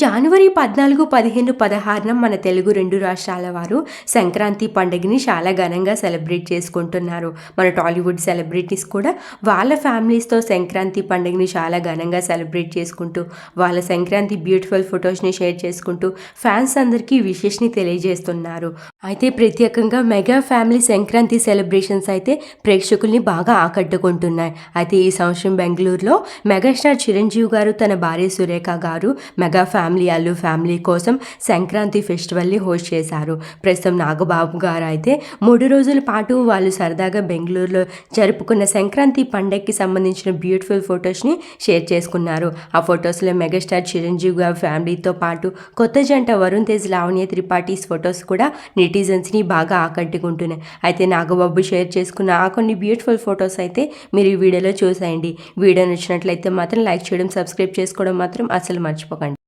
జనవరి పద్నాలుగు పదిహేను పదహారున మన తెలుగు రెండు రాష్ట్రాల వారు సంక్రాంతి పండుగని చాలా ఘనంగా సెలబ్రేట్ చేసుకుంటున్నారు. మన టాలీవుడ్ సెలబ్రిటీస్ కూడా వాళ్ళ ఫ్యామిలీస్తో సంక్రాంతి పండుగని చాలా ఘనంగా సెలబ్రేట్ చేసుకుంటూ వాళ్ళ సంక్రాంతి బ్యూటిఫుల్ ఫొటోస్ని షేర్ చేసుకుంటూ ఫ్యాన్స్ అందరికీ విషెస్ని తెలియజేస్తున్నారు. అయితే ప్రత్యేకంగా మెగా ఫ్యామిలీ సంక్రాంతి సెలబ్రేషన్స్ అయితే ప్రేక్షకుల్ని బాగా ఆకట్టుకుంటున్నాయి. అయితే ఈ సంవత్సరం బెంగళూరులో మెగాస్టార్ చిరంజీవి గారు తన భార్య సురేఖ గారు mega family family Allu family కోసం సంక్రాంతి ఫెస్టివల్ని హోస్ట్ చేశారు. ప్రస్తుతం నాగబాబు గారు అయితే మూడు రోజుల పాటు వాళ్ళు సరదాగా బెంగళూరులో జరుపుకున్న సంక్రాంతి పండగకి సంబంధించిన బ్యూటిఫుల్ ఫొటోస్ని షేర్ చేసుకున్నారు. ఆ ఫొటోస్లో మెగాస్టార్ చిరంజీవి గారి ఫ్యామిలీతో పాటు కొత్త జంట వరుణ్ తేజ్ లావణ్య త్రిపాఠీస్ ఫొటోస్ కూడా నెటిజన్స్ని బాగా ఆకట్టుకుంటున్నాయి. అయితే నాగబాబు షేర్ చేసుకున్న ఆ కొన్ని బ్యూటిఫుల్ ఫొటోస్ అయితే మీరు ఈ వీడియోలో చూసేయండి. వీడియో నచ్చినట్లయితే మాత్రం లైక్ చేయడం సబ్స్క్రైబ్ చేసుకోవడం మాత్రం అసలు మర్చిపోకండి.